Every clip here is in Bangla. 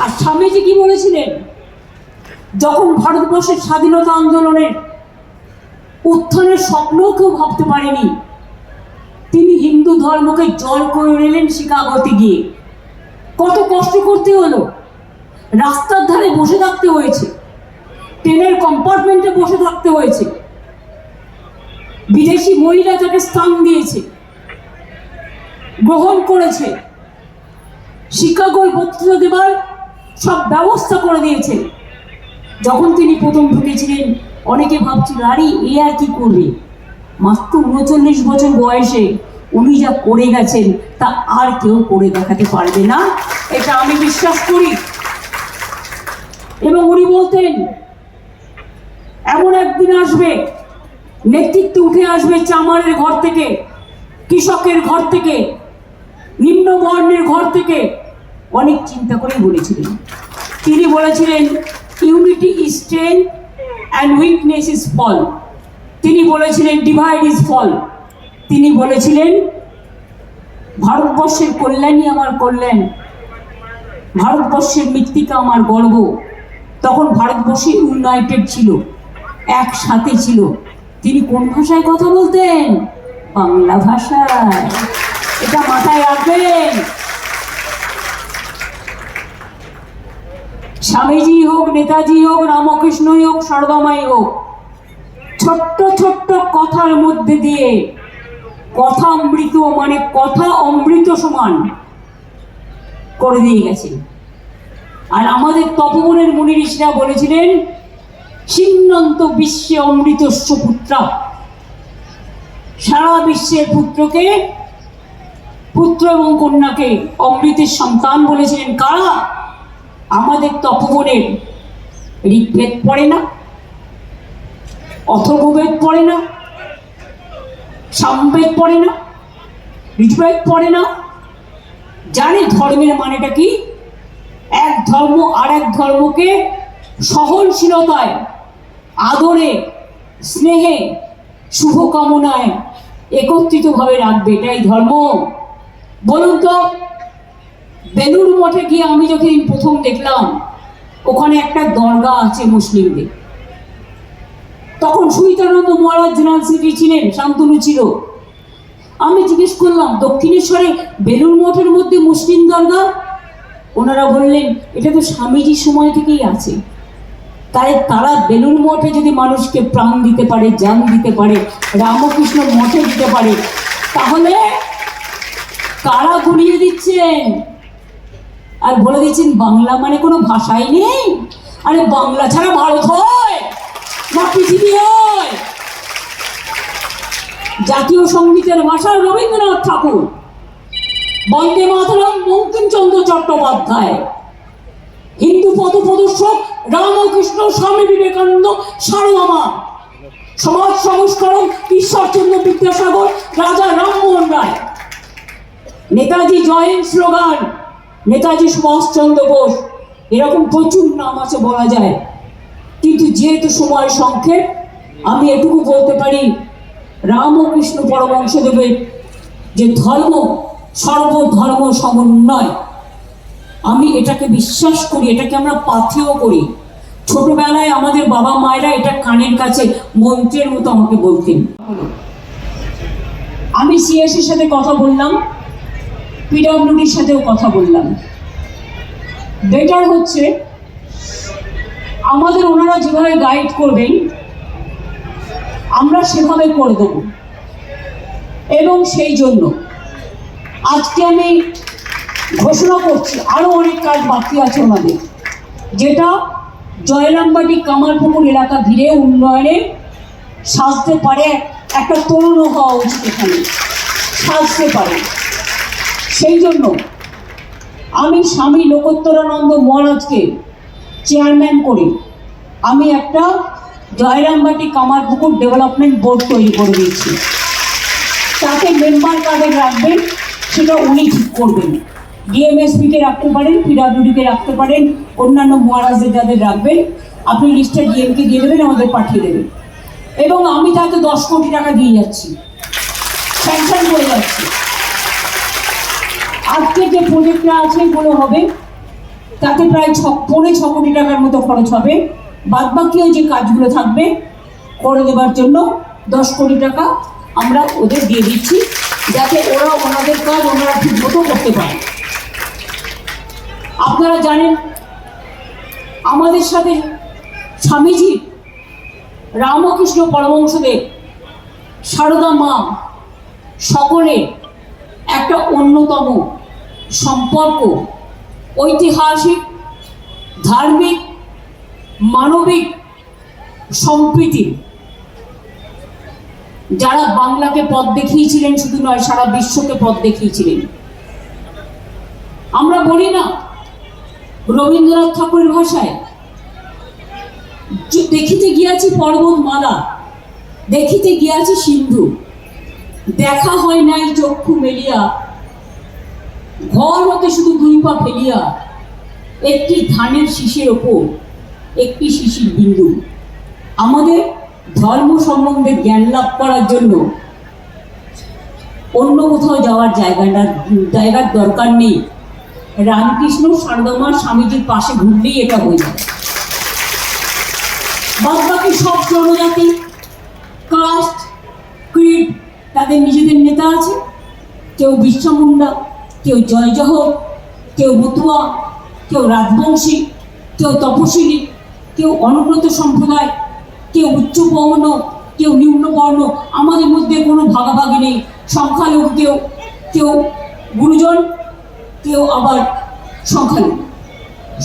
আর স্বামীজি কি বলেছিলেন? যখন ভারতবর্ষের স্বাধীনতা আন্দোলনের উত্থানের স্বপ্নও কেউ ভাবতে পারেনি, তিনি হিন্দু ধর্মকে জল করে নিলেন শিকাগোতে গিয়ে। কত কষ্ট করতে হলো। রাস্তার ধারে বসে থাকতে হয়েছে। ট্রেনের কম্পার্টমেন্টে বসে থাকতে হয়েছে। বিদেশি মহিলা তাকে স্থান দিয়েছে। গ্রহণ করেছে। শিকাগোয় বক্তৃতা দেবার সব ব্যবস্থা করে দিয়েছে। যখন তিনি প্রথম ঢুকেছিলেন, অনেকে ভাবছিল, আরে, এ আর কি করবে? মাত্র উনচল্লিশ বছর বয়সে উনি যা করে গেছেন, তা আর কেউ করে দেখাতে পারবে না। এটা আমি বিশ্বাস করি। এবং উনি বলতেন, এমন একদিন আসবে, নেতৃত্ব উঠে আসবে চামারের ঘর থেকে, কৃষকের ঘর থেকে নিম্ন বর্ণের ঘর থেকে অনেক চিন্তা করেই বলেছিলেন। তিনি বলেছিলেন unity is strength and weakness is fall তিনি বলেছিলেন ডিভাইড ইজ ফল তিনি বলেছিলেন, ভারতবর্ষের কল্যাণই আমার কল্যাণ। ভারতবর্ষের মৃত্তিকা আমার গর্ব। তখন ভারতবর্ষে ইউনাইটেড ছিল, একসাথে ছিল। তিনি কোন ভাষায় কথা বলতেন? বাংলা ভাষায়। এটা মাথায় রাখবেন। স্বামীজি হোক, নেতাজি হোক, রামকৃষ্ণই হোক সর্বমাই হোক, ছোট্ট ছোট্ট কথার মধ্যে দিয়ে কথা অমৃত মানে কথা অমৃত সমান করে দিয়ে গেছেন। আর আমাদের তপবনের মুনি ঋষিরা বলেছিলেন, সিন্নন্ত বিশ্বে অমৃতস্য পুত্রা। সারা বিশ্বের পুত্রকে, পুত্র এবং কন্যাকে অমৃতের সন্তান বলেছিলেন কারা? আমাদের তপবনের ঋগ্বেদ পড়ে না, অথর্ববেদ পড়ে না, সামবেদ পড়ে না, ঋগ্বেদ পড়ে না। জানে ধর্মের মানেটা কি? এক ধর্ম আর এক ধর্মকে সহনশীলতায়, আদরে, স্নেহে, শুভকামনায় একত্রিতভাবে রাখবে। এটাই ধর্ম। বলুন তো বেলুর মঠে গিয়ে আমি যখন প্রথম দেখলাম, ওখানে একটা দরগা আছে মুসলিমদের। তখন সুইতানন্দ মহারাজ জুনালসিটি ছিলেন, শান্তনু ছিল। আমি জিজ্ঞেস করলাম, দক্ষিণেশ্বরে বেলুর মঠের মধ্যে মুসলিম দরগা? ওনারা বললেন, এটা তো স্বামীজির সময় থেকেই আছে। তাই তারা বেলুর মঠে যদি মানুষকে প্রাণ দিতে পারে, জ্ঞান দিতে পারে, রামকৃষ্ণ মঠে দিতে পারে, তাহলে কারা গুলিয়ে দিচ্ছেন? আর বলে দিচ্ছেন বাংলা মানে কোনো ভাষাই নেই। আরে বাংলা ছাড়া ভারত হয় না পৃথিবী হয়। জাতীয় সঙ্গীতের ভাষা রবীন্দ্রনাথ ঠাকুর, বন্দে মাতরম বঙ্কিমচন্দ্র চট্টোপাধ্যায়, হিন্দু পথ প্রদর্শক রামকৃষ্ণ স্বামী বিবেকানন্দ সারদামা সমাজ সংস্করণ ঈশ্বরচন্দ্র বিদ্যাসাগর, রাজা রামমোহন রায়। নেতাজি জয়েন্ট স্লোগান নেতাজি সুভাষচন্দ্র বোস, এরকম প্রচুর নাম আছে বলা যায়। কিন্তু যেহেতু সময় সংক্ষেপ, আমি এটুকু বলতে পারি, রামকৃষ্ণ পরমংশদেবের যে ধর্ম, সর্বধর্ম সমন্বয়, আমি এটাকে বিশ্বাস করি, এটাকে আমরা পাথেও করি। ছোটবেলায় আমাদের বাবা মায়েরা এটা কানের কাছে, মন্ত্রের মতো আমাকে বলতেন। আমি সিএসির সাথে কথা বললাম। পিডব্লিউডির সাথেও কথা বললাম। বেটার হচ্ছে, আমাদের ওনারা যেভাবে গাইড করবেন, আমরা সেভাবে করে দেব। এবং সেই জন্য আজকে আমি ঘোষণা করছি আরও অনেক কাজ বাকি আছে ওনাদের। যেটা জয়রামবাটি কামারপুকুর এলাকা ঘিরে উন্নয়নে সাজতে পারে, একটা তরুণ হওয়া উচিত এখানে। সাজতে পারে। সেই জন্য আমি স্বামী লোকোত্তরানন্দ মহারাজকে চেয়ারম্যান করে আমি একটা জয়রামবাটি কামারপুকুর ডেভেলপমেন্ট বোর্ড তৈরি করে দিয়েছি। তাতে মেম্বার কার্ডে রাখবেন, সেটা উনি ঠিক করবেন। ডিএমএসপিকে রাখতে পারেন পিডাব্লিউডিকে রাখতে পারেন, অন্যান্য মহারাজদের যাদের রাখবেন, আপনি লিস্টটা ডিএমকে দিয়ে দেবেন, আমাদের পাঠিয়ে দেবেন। এবং আমি তাকে দশ কোটি টাকা দিয়ে যাচ্ছি। স্যাংশন করে যাচ্ছি। আজকে যে প্রজেক্টটা আছে এগুলো হবে, তাতে প্রায় ছ, পৌনে ছ কোটি টাকার মতো খরচ হবে। বাদ বাকিও যে কাজগুলো থাকবে, করে দেবার জন্য দশ কোটি টাকা আমরা ওদের দিয়ে দিচ্ছি, যাতে ওরা ওনাদের কাজ ওনারা ঠিক মতো করতে পারে। আপনারা জানেন, আমাদের সাথে স্বামীজি রামকৃষ্ণ পরমহংসদেব, সারদা মা, সকলে একটা অন্যতম সম্পর্ক, ঐতিহাসিক, ধার্মিক, মানবিক সম্প্রীতি। যারা বাংলাকে পথ দেখিয়েছিলেন, শুধু নয়, সারা বিশ্বকে পথ দেখিয়েছিলেন। আমরা বলি না, রবীন্দ্রনাথ ঠাকুরের ভাষায় দেখিতে গিয়াছি পর্বতমালা দেখিতে গিয়াছি সিন্ধু, দেখা হয় নাই চক্ষু মেলিয়া ঘর হতে শুধু দুই পা ফেলিয়া একটি ধানের শীষের ওপর, একটি শিশির বিন্দু। আমাদের ধর্ম সম্বন্ধে জ্ঞান লাভ করার জন্য অন্য কোথাও যাওয়ার জায়গাটা, জায়গার দরকার নেই। রামকৃষ্ণ সারদমা স্বামীজির পাশে ঘুরলেই এটা হয়ে যায় বাদ বাকি সব জনজাতি, কাস্ট ক্রিড তাদের নিজেদের নেতা আছে। কেউ বিশ্বমুন্ডা কেউ জয় জহর কেউ মতুয়া, কেউ রাজবংশী, কেউ তপশিলি কেউ অনুব্রত সম্প্রদায়, কেউ উচ্চ বর্ণ, কেউ নিম্ন বর্ণ, আমাদের মধ্যে কোনো ভাগাভাগি নেই। সংখ্যালঘু কেউ কেউ গুরুজন, কেউ আবার সংখ্যালঘু।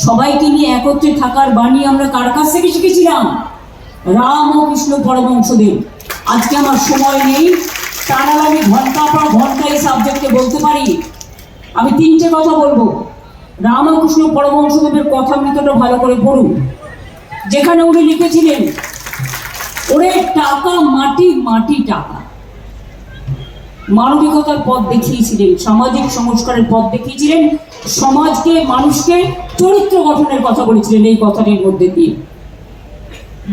সবাইকে নিয়ে একত্রে থাকার বাণী আমরা কার কাছ থেকে শিখেছিলাম? রাম ও কৃষ্ণ পরমংশদেব আজকে আমার সময় নেই তা নাহলে আমি ঘণ্টা পর ঘণ্টা এই সাবজেক্টে বলতে পারি। আমি তিনটে কথা বলব। রামকৃষ্ণ পরমহংসদেবের কথা মৃতটা ভালো করে পড়ুন। যেখানে উনি লিখেছিলেন, ওরে টাকা মাটি মাটি টাকা। মানবিকতার পথ দেখিয়েছিলেন, সামাজিক সংস্কারের পথ দেখিয়েছিলেন, সমাজকে, মানুষকে চরিত্র গঠনের কথা বলেছিলেন এই কথাটির মধ্যে দিয়ে।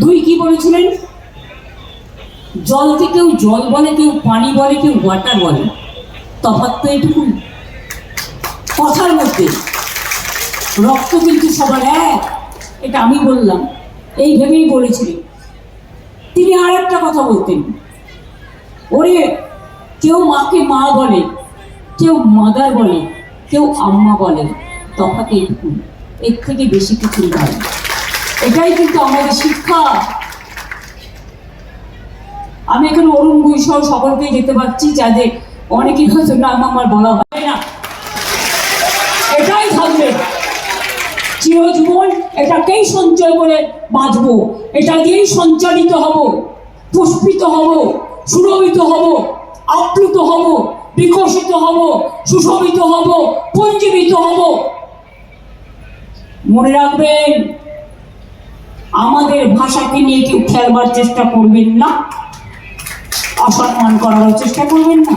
দুই কি বলেছিলেন? জলকে কেউ জল বলে কেউ, পানি বলে কেউ ওয়াটার বলে। তফাৎ তো এটুকু কথার মধ্যে। রক্ত কিন্তু সবার এক, এটা আমি বললাম। এই ভেবেই বলেছিলেন। তিনি আর একটা কথা বলতেন। ওরে, কেউ মাকে মা বলে, কেউ মাদার বলে, কেউ আম্মা বলে, তফাৎ এইটুকু এর থেকে বেশি কিছু নয়। এটাই কিন্তু আমাদের শিক্ষা। আমি এখানে অরুণ বৈশাল সকলকে যেতে পারছি যাদের অনেকেই হয়তো নাম আমার বলা হয় না এটাই থাকবে চিরজীবন এটাকেই সঞ্চয় করে বাঁচবো। এটা দিয়েই সঞ্চালিত হব, পুষ্পিত হব, সুরভিত হব, আপ্লুত হব, বিকশিত হব, সুশোভিত হব, পঞ্জীবিত হব। মনে রাখবেন, আমাদের ভাষাকে নিয়ে কেউ খেলবার চেষ্টা করবেন না, অসম্মান করার চেষ্টা করবেন না।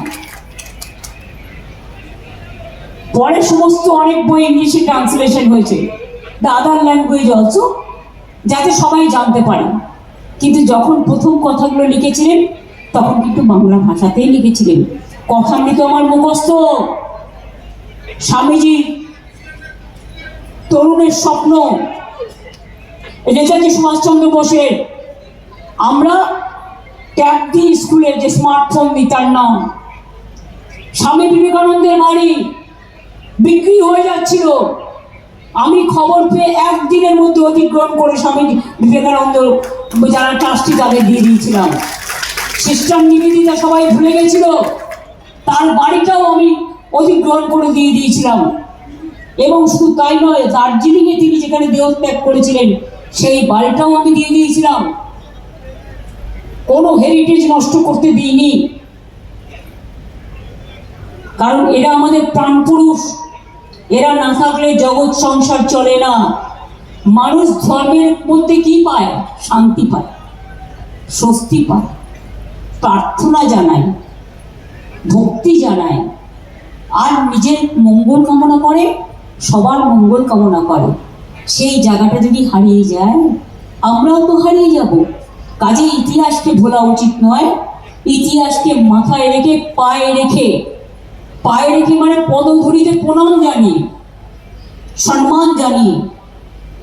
পরে সমস্ত অনেক বই ইংলিশে ট্রান্সলেশন হয়েছে। দ্য আদার ল্যাঙ্গুয়েজ অলসো যাতে সবাই জানতে পারে। কিন্তু যখন প্রথম কথাগুলো লিখেছিলেন, তখন কিন্তু বাংলা ভাষাতেই লিখেছিলেন। কথামৃত আমার মুখস্থ। স্বামীজি, তরুণের স্বপ্ন নেতাজি সুভাষচন্দ্র বোসের। আমরা ট্যাব দিই স্কুলে যে স্মার্টফোন তার নাম। স্বামী বিবেকানন্দের বাড়ি বিক্রি হয়ে যাচ্ছিল। আমি খবর পেয়ে একদিনের মধ্যে অতিক্রম করে স্বামী বিবেকানন্দ যারা ট্রাস্টি তাদের দিয়ে দিয়েছিলাম। সিস্টার নিবেদিতা সবাই ভুলে গেছিল। তার বাড়িটাও আমি অধিগ্রহণ করে দিয়ে দিয়েছিলাম। এবং শুধু তাই নয়, দার্জিলিংয়ে তিনি যেখানে দেহত্যাগ করেছিলেন, সেই বাড়িটাও আমি দিয়ে দিয়েছিলাম। কোনো হেরিটেজ নষ্ট করতে দিইনি। কারণ এরা আমাদের প্রাণপুরুষ। এরা না থাকলে জগৎ সংসার চলে না। মানুষ ধর্মের মধ্যে কি পায়? শান্তি পায়, স্বস্তি পায়, প্রার্থনা জানায়, ভক্তি জানায়। আর নিজের মঙ্গল কামনা করে, সবার মঙ্গল কামনা করে। সেই জায়গাটা যদি হারিয়ে যায়, আমরাও তো হারিয়ে যাব। কাজে ইতিহাসকে ভোলা উচিত নয়, ইতিহাসকে মাথায় রেখে, পায়ে রেখে পায়ে রেখে মানে পদধূলিতে প্রণাম জানি, সম্মান জানি,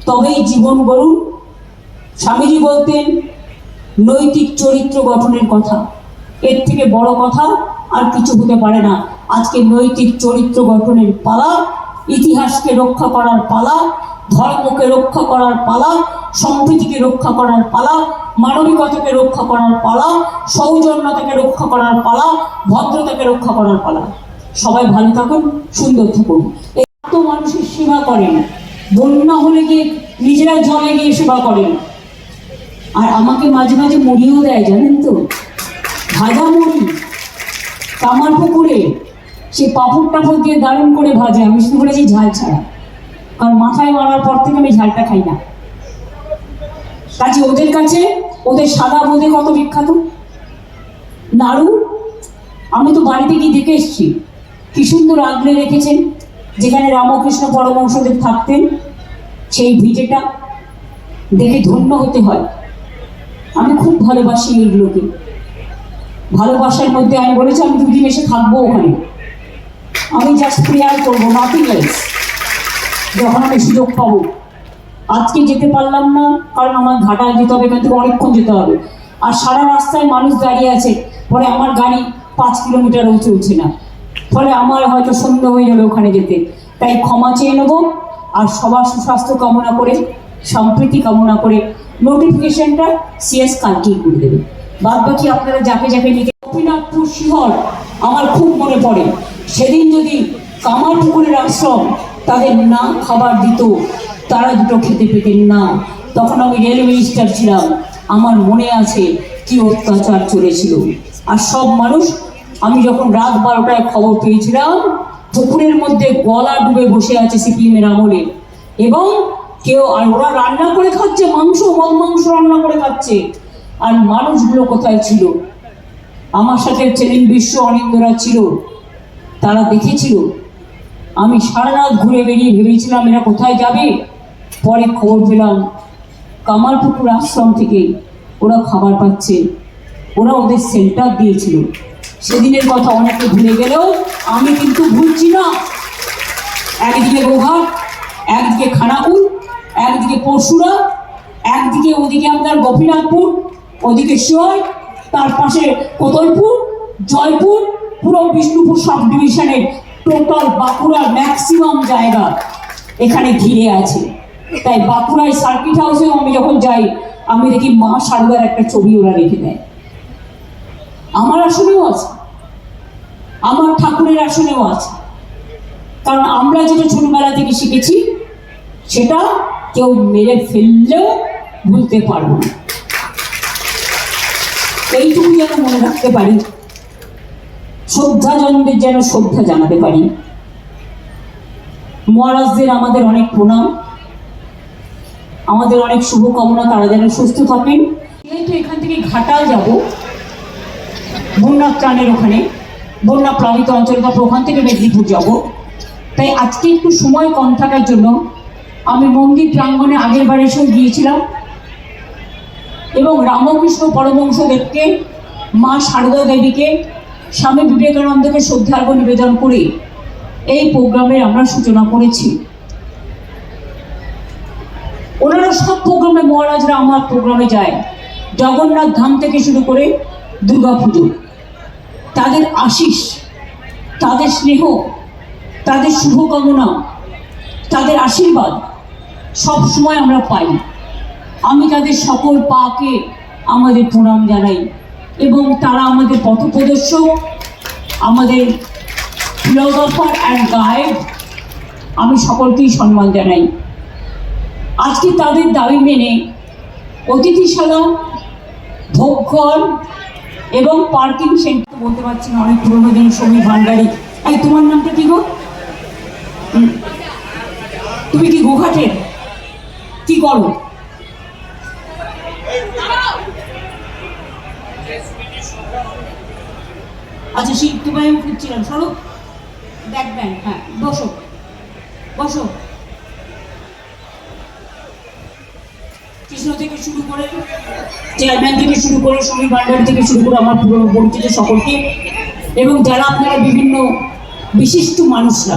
তবেই জীবন গড়ুন। স্বামীজি বলতেন, নৈতিক চরিত্র গঠনের কথা, এর থেকে বড় কথা আর কিছু হতে পারে না। আজকে নৈতিক চরিত্র গঠনের পালা, ইতিহাসকে রক্ষা করার পালা, ধর্মকে রক্ষা করার পালা, সম্প্রীতিকে রক্ষা করার পালা, মানবিকতাকে রক্ষা করার পালা, সৌজন্যতাকে রক্ষা করার পালা, ভদ্রতাকে রক্ষা করার পালা। সবাই ভালো থাকুন, সুন্দর থাকুন। এত মানুষের সেবা করেন। বন্যা হলে গিয়ে নিজেরা জলে গিয়ে সেবা করেন। আর আমাকে মাঝে মাঝে মুড়িও দেয়, জানেন তো? ভাজা মুড়ি কামার পুকুরে সে পাপড় টাপড় দিয়ে দারুণ করে ভাজে। আমি শুধু বলেছি ঝাল ছাড়া। কারণ মাথায় মারার পর থেকে আমি ঝালটা খাই না। কাজে ওদের কাছে, ওদের সাদা বোঁদে কত বিখ্যাত? নাড়ু? আমি তো বাড়িতে গিয়ে দেখে এসেছি। কি সুন্দর আগলে রেখেছেন, যেখানে রামকৃষ্ণ পরমংশদেব থাকতেন, সেই ভিটেটা দেখে ধন্য হতে হয়। আমি খুব ভালোবাসি এইগুলোকে ভালোবাসার মধ্যে আমি বলেছি, আমি দুদিন এসে থাকব ওখানে। আমি জাস্ট প্রেয়ার করব নাথিং এলস যখন আমি সুযোগ পাবো। আজকে যেতে পারলাম না, কারণ আমার ঘাটায় যেতে হবে, এখান থেকে অনেকক্ষণ যেতে হবে। আর সারা রাস্তায় মানুষ দাঁড়িয়ে আছে, পরে আমার গাড়ি পাঁচ কিলোমিটারও চলছে না। ফলে আমার হয়তো সন্ধ্যা হয়ে যাবে ওখানে যেতে। তাই ক্ষমা চেয়ে নেব আর সবার সুস্বাস্থ্য কামনা করে, সম্প্রীতি কামনা করে নোটিফিকেশনটা সিএস কালকেই করে দেবে। বাদ বাকি আপনারা যাকে যাকে নিতে গোপীনাথপুর শিহর আমার খুব মনে পড়ে। সেদিন যদি কামার পুকুরের আশ্রম তাদের না খাবার দিত, তারা দুটো খেতে পেতেন না। তখন আমি রেল মিনিস্টার ছিলাম। আমার মনে আছে কি অত্যাচার চলেছিল। আর সব মানুষ আমি যখন রাত বারোটায় খবর পেয়েছিলাম, পুকুরের মধ্যে গলা ডুবে বসে আছে সিপিএমের আমলে। এবং কেউ আর ওরা রান্না করে খাচ্ছে, মাংস মদ মাংস রান্না করে খাচ্ছে। আর মানুষগুলো কোথায় ছিল? আমার সাথে চেলিন বিশ্ব অনিন্দরা ছিল। তারা দেখেছিল, আমি সারা রাত ঘুরে বেরিয়ে ভেবেছিলাম এরা কোথায় যাবে। পরে খবর পেলাম কামারপুকুর আশ্রম থেকে ওরা খাবার পাচ্ছে। ওরা ওদের সেন্টার দিয়েছিল। সেদিনের কথা অনেকটা ভুলে গেলেও আমি কিন্তু ভুলছি না। একদিকে গোঘাট একদিকে খানাকুল, একদিকে পরশুরা, একদিকে ওদিকে আপনার গোপীনাথপুর, ওদিকে শিওর তার পাশে কোদলপুর জয়পুর, পুরো বিষ্ণুপুর সাব ডিভিশনের টোটাল বাঁকুড়ার ম্যাক্সিমাম জায়গা এখানে ঘিরে আছে। তাই বাঁকুড়ায় সার্কিট হাউসেও আমি যখন যাই, আমি দেখি মা সারদার একটা ছবি ওরা রেখে দেয়। আমার আসনেও আছে। আমার ঠাকুরের আসনেও আছে। কারণ আমরা যেটা ছোটবেলা থেকে শিখেছি, সেটা কেউ মেরে ফেললেও ভুলতে পারব না। এইটুকু যেন মনে রাখতে পারি, শ্রদ্ধাজনদের যেন শ্রদ্ধা জানাতে পারি। মহারাজদের আমাদের অনেক প্রণাম। আমাদের অনেক শুভকামনা, তারা যেন সুস্থ থাকেন। যেহেতু এখান থেকে ঘাটাল যাব। বন্যা ত্রাণের ওখানে, বন্যা প্লাবিত অঞ্চল বা ওখান থেকে মেদিনীপুর যাব। তাই আজকে একটু সময় কম থাকার জন্য আমি মন্দির প্রাঙ্গণে আগের বার এসেও গিয়েছিলাম এবং রামকৃষ্ণ পরমংশদেবকে মা সারদা দেবীকে, স্বামী বিবেকানন্দকে শ্রদ্ধার্ঘ নিবেদন করে এই প্রোগ্রামের আমরা সূচনা করেছি। ওনারা সব প্রোগ্রামে মহারাজরা আমার প্রোগ্রামে যায়। জগন্নাথ ধাম থেকে শুরু করে দুর্গা পুজো তাদের আশিস, তাদের স্নেহ, তাদের শুভকামনা, তাদের আশীর্বাদ সব সময় আমরা পাই। আমি তাদের সকল পাকে আমাদের প্রণাম জানাই এবং তারা আমাদের পথপ্রদর্শক, আমাদের ফিলোগ্রাফার অ্যান্ড গাইড আমি সকলকেই সম্মান জানাই। আজকে তাদের দাবি মেনে অতিথিশালা ভোগঘর এবং পার্কিং সেন্টার বলতে পারছি না, অনেক পুরোনো দিন সমীর ভান্ডারী। এই, তোমার নামটা কি গো? তুমি কি গোঘাটের কি করো? আচ্ছা সেই তোমায় আমি খুঁজছিলাম। সরো ব্যান্ড হ্যাঁ বসো। বসো। কৃষ্ণ থেকে শুরু করে চেয়ারম্যান থেকে শুরু করে সমী ভান্ডার থেকে শুরু করে আমার পুরনো পরিচিত সকলকে এবং যারা আপনারা বিভিন্ন বিশিষ্ট মানুষরা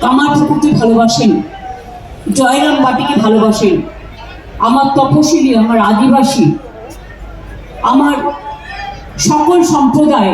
কামার ঠাকুরকে ভালোবাসেন, জয়রাম বাটিকে ভালোবাসেন, আমার তপশিলি, আমার আদিবাসী, আমার সকল সম্প্রদায়